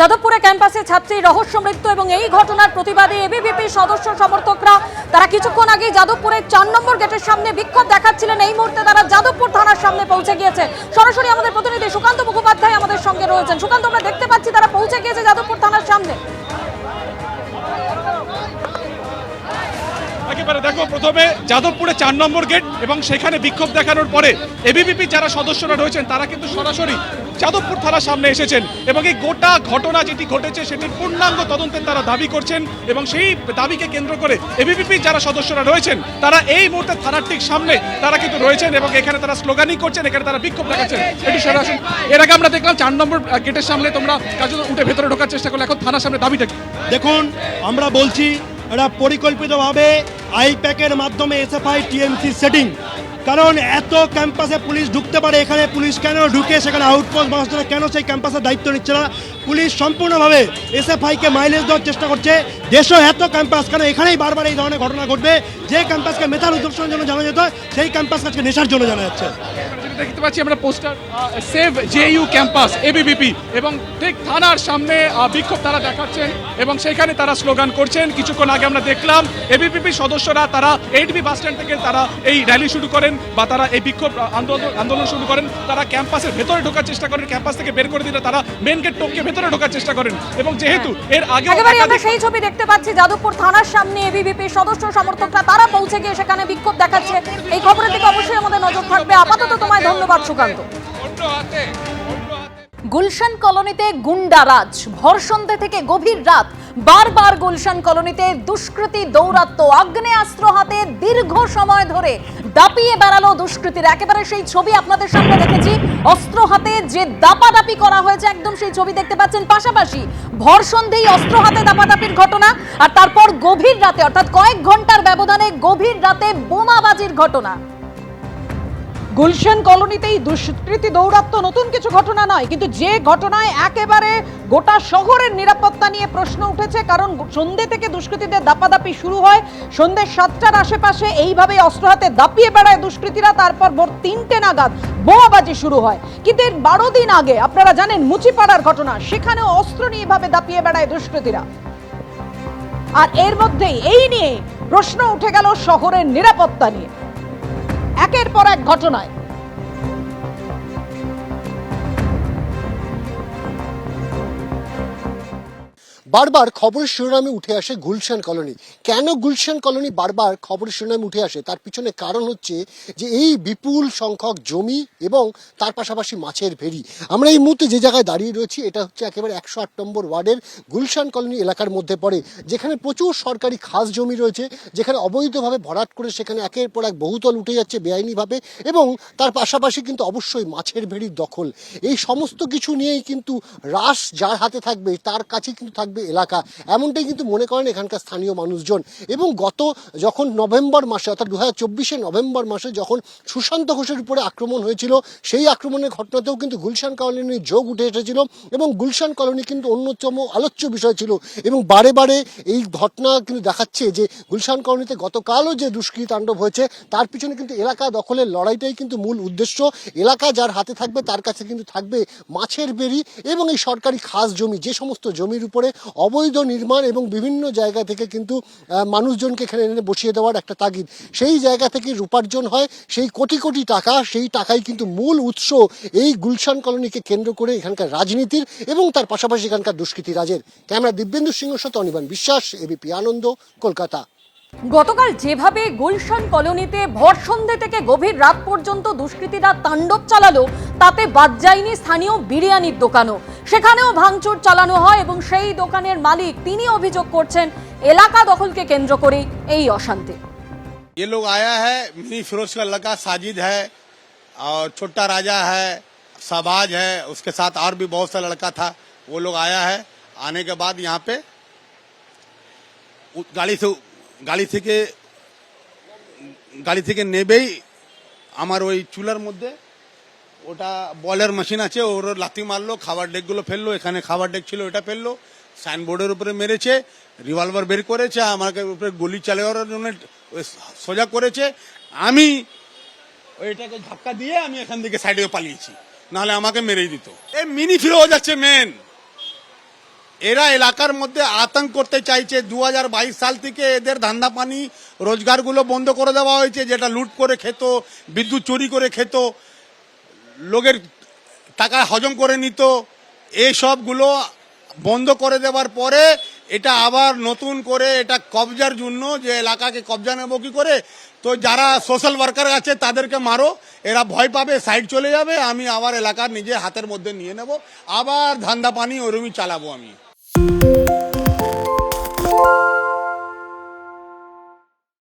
যাদবপুরে ক্যাম্পাসে ছাত্রী রহস্য মৃত্যু এবং এই ঘটনার প্রতিবাদে এবিভিপি সদস্য সমর্থকরা, তারা কিছুক্ষণ আগে যাদবপুরের চার নম্বর গেটের সামনে বিক্ষোভ দেখাচ্ছিলেন। এই মুহূর্তে তারা যাদবপুর থানার সামনে পৌঁছে গিয়েছে। সরাসরি আমাদের প্রতিনিধি সুকান্ত মুখোপাধ্যায় আমাদের সঙ্গে রয়েছেন। সুকান্ত, আমরা দেখতে পাচ্ছি তারা পৌঁছে গিয়েছে যাদবপুর থানার সামনে। একেবারে দেখো, প্রথমে যাদবপুরে চার নম্বর গেট এবং সেখানে বিক্ষোভ দেখানোর পরে এবিভিপি যারা সদস্যরা রয়েছেন, তারা কিন্তু সরাসরি যাদবপুর থানার সামনে এসেছেন এবং এই গোটা ঘটনা যেটি ঘটেছে, সেটির পূর্ণাঙ্গ তদন্তের তারা দাবি করছেন এবং সেই দাবিকে কেন্দ্র করে এবিভিপি যারা সদস্যরা রয়েছেন, তারা এই মুহূর্তে থানার ঠিক সামনে তারা কিন্তু রয়েছেন এবং এখানে তারা স্লোগানই করছেন, এখানে তারা বিক্ষোভ দেখাচ্ছেন। এটি সরাসরি এর আগে আমরা দেখলাম চার নম্বর গেটের সামনে তোমরা কাজে উঠে ভেতরে ঢোকার চেষ্টা করলে, এখন থানার সামনে দাবিটা দেখুন, আমরা বলছি এটা পরিকল্পিতভাবে আইপ্যাকের মাধ্যমে এসএফআই টিএমসি সেটিং। কারণ এত ক্যাম্পাসে পুলিশ ঢুকতে পারে, এখানে পুলিশ কেন ঢুকে, সেখানে আউটপোস্ট বাসটা কেন সেই ক্যাম্পাসের দায়িত্ব নিচ্ছে না? পুলিশ সম্পূর্ণভাবে এসএফআইকে মাইলেজ দেওয়ার চেষ্টা করছে। দেশও এত ক্যাম্পাস, কেন এখানেই বারবার এই ধরনের ঘটনা ঘটবে? যে ক্যাম্পাসকে মেধার উদ্দেশ্যের জন্য জানা যেত, সেই ক্যাম্পাস আজকে নেশার জন্য জানা যাচ্ছে। দেখতে পাচ্ছি আমরা poster save JU campus ABVP এবং ঠিক থানার সামনে বিক্ষোভ তারা দেখাচ্ছেন এবং সেখানে তারা স্লোগান করছেন। কিছুক্ষণ আগে আমরা দেখলাম এবিপিপি সদস্যরা তারা এইটবি বাস স্ট্যান্ড থেকে তারা এই র্যালি শুরু করেন বা তারা এই বিক্ষোভ আন্দোলন আন্দোলন শুরু করেন। তারা ক্যাম্পাসের ভেতরে ঢোকার চেষ্টা করেন ক্যাম্পাস থেকে বের করে দিলে তারা মেন গেট টপকে ভেতরে ঢোকার চেষ্টা করেন। এবং যেহেতু এর আগে আমরা সেই ছবি দেখতে পাচ্ছি যাদবপুর থানার সামনে এবিভিপি সদস্য সমর্থকরা তারা পৌঁছে গিয়ে সেখানে বিক্ষোভ দেখাচ্ছে। এই খবরের দিকে অবশ্যই নজর থাকবে। আপাতত তোমায় ধন্যবাদ, সুকান্ত। গুলশান কলোনিতে গুন্ডারাজ ভর সন্ধ্যে থেকে গভীর রাত। বারবার গুলশান কলোনিতে দুষ্কৃতী দৌরাত্ম আগ্নেয়াস্ত্র হাতে দীর্ঘ সময় ধরে দাপিয়ে বেড়ালো দুষ্কৃতীর। একেবারে সেই ছবি আপনাদের সামনে দেখেছি। অস্ত্র হাতে যে দাপাদাপি করা হয়েছে, একদম সেই ছবি দেখতে পাচ্ছেন। পাশাপাশি ভর সন্ধ্যেই অস্ত্র হাতে দাপাদাপির ঘটনা আর তারপর গভীর রাতে, অর্থাৎ কয়েক ঘণ্টার ব্যবধানে গভীর রাতে বোমাবাজির ঘটনা। গুলশান কলোনিতেই দুষ্কৃতি দৌরাত্ম নতুন কিছু ঘটনা নয়। কিন্তু যে ঘটনায় একেবারে গোটা শহরের নিরাপত্তা নিয়ে প্রশ্ন উঠেছে, কারণ সন্ধ্যে থেকে দুষ্কৃতীদের দাপাদাপি শুরু হয়। সন্ধ্যে সাতটার আশেপাশে এইভাবে অস্ত্র হাতে দাপিয়ে বেড়ায় দুষ্কৃতীরা, তারপর ভোর তিনটে নাগাদ বোমাবাজি শুরু হয়। কিন্তু এর বারো দিন আগে, আপনারা জানেন মুচিপাড়ার ঘটনা, সেখানেও অস্ত্র নিয়ে এভাবে দাপিয়ে বেড়ায় দুষ্কৃতীরা। আর এর মধ্যেই এই নিয়ে প্রশ্ন উঠে গেল শহরের নিরাপত্তা নিয়ে। একের পর এক ঘটনায়। বারবার খবরের শিরোনামে উঠে আসে গুলশান কলোনি। কেন গুলশান কলোনি বারবার খবরের শিরোনামে উঠে আসে? তার পিছনে কারণ হচ্ছে যে এই বিপুল সংখ্যক জমি এবং তার পাশাপাশি মাছের ভেড়ি। আমরা এই মুহূর্তে যে জায়গায় দাঁড়িয়ে রয়েছি, এটা হচ্ছে একেবারে একশো আট নম্বর ওয়ার্ডের গুলশান কলোনি এলাকার মধ্যে পড়ে, যেখানে প্রচুর সরকারি খাস জমি রয়েছে, যেখানে অবৈধভাবে ভরাট করে সেখানে একের পর এক বহুতল উঠে যাচ্ছে বেআইনিভাবে এবং তার পাশাপাশি কিন্তু অবশ্যই মাছের ভেড়ির দখল। এই সমস্ত কিছু নিয়েই কিন্তু রাস যার হাতে থাকবে, তার কাছে কিন্তু থাকবে এলাকা। এমনটাই কিন্তু মনে করেন এখানকার স্থানীয় মানুষজন। এবং গত যখন নভেম্বর মাসে, অর্থাৎ দু হাজার নভেম্বর মাসে যখন সুশান্ত ঘোষের উপরে আক্রমণ হয়েছিল, সেই আক্রমণের ঘটনাতেও কিন্তু গুলশান কলোনির যোগ উঠে এসেছিল এবং গুলশান কলোনি কিন্তু অন্যতম আলোচ্য বিষয় ছিল। এবং বারে বারে এই ঘটনা কিন্তু দেখাচ্ছে যে গুলশান কলোনিতে গতকালও যে দুষ্কৃতি তাণ্ডব হয়েছে, তার পিছনে কিন্তু এলাকা দখলের লড়াইটাই কিন্তু মূল উদ্দেশ্য। এলাকা যার হাতে থাকবে, তার কাছে কিন্তু থাকবে মাছের বেরি এবং এই সরকারি খাস জমি। যে সমস্ত জমির উপরে অবৈধ নির্মাণ এবং বিভিন্ন জায়গা থেকে কিন্তু মানুষজনকে এখানে এনে বসিয়ে দেওয়ার একটা তাগিদ। সেই জায়গা থেকে রূপার্জন হয়, সেই কোটি কোটি টাকা, সেই টাকাই কিন্তু মূল উৎস এই গুলশান কলোনিকে কেন্দ্র করে এখানকার রাজনীতির এবং তার পাশাপাশি এখানকার দুষ্কৃতি রাজের ক্যামেরা দিব্যেন্দু সিংহ সাথে অনিবান বিশ্বাস এবিপি আনন্দ, কলকাতা। গতকাল যেভাবে গুলশান কলোনিতে ভর সন্ধে থেকে গভীর রাত পর্যন্ত দুষ্কৃতীরা তাণ্ডব চালালো তাতে বাদ যায়নি স্থানীয় বিরিয়ানির দোকানও সেখানেও ভাঙচুর চালানো হয় এবং সেই দোকানের মালিক তিনি অভিযোগ করছেন এলাকা দখলকে কেন্দ্র করেই এই অশান্তি ये लोग आया है मिनी फिरोज का लड़का साजिद है और छोटा राजा है शहबाज है उसके साथ और भी बहुत सा लड़का था वो लोग आया है आने के बाद यहाँ पे उ- গাড়ি से গাড়ি থেকে গাড়ি থেকে নেবেই আমার ওই চুলার মধ্যে। ওটা বয়লার মেশিন আছে, ওর লাথি মারলো, খাবার ডেকগুলো ফেলল, এখানে খাবার ডেক ছিল, ওটা ফেলল সাইনবোর্ডের উপরে মেরেছে রিভলভার বের করেছে, আমাকে উপরে গুলি চালানোর জন্য সোজা করেছে। আমি ওইটাকে ধাক্কা দিয়ে আমি এখান থেকে সাইডে পালিয়েছি, নাহলে আমাকে মেরেই দিত। এ মিনি ফিরে যাচ্ছে মেন এরা এলাকার মধ্যে আতঙ্ক করতে চাইছে। দু হাজার বাইশ সাল থেকে এদের ধান্দা পানি রোজগারগুলো বন্ধ করে দেওয়া হয়েছে, যেটা লুট করে খেত, বিদ্যুৎ চুরি করে খেত, লোকের টাকা হজম করে নিত। এই সবগুলো বন্ধ করে দেওয়ার পরে এটা আবার নতুন করে এটা কবজার জন্য যে এলাকাকে কবজা নেব কি করে, তো যারা সোশ্যাল ওয়ার্কার আছে তাদেরকে মারো, এরা ভয় পাবে সাইড চলে যাবে, আমি আবার এলাকার নিজে হাতের মধ্যে নিয়ে নেব। আবার ধান্দা পানি ওরমই চালাবো আমি। Thank you.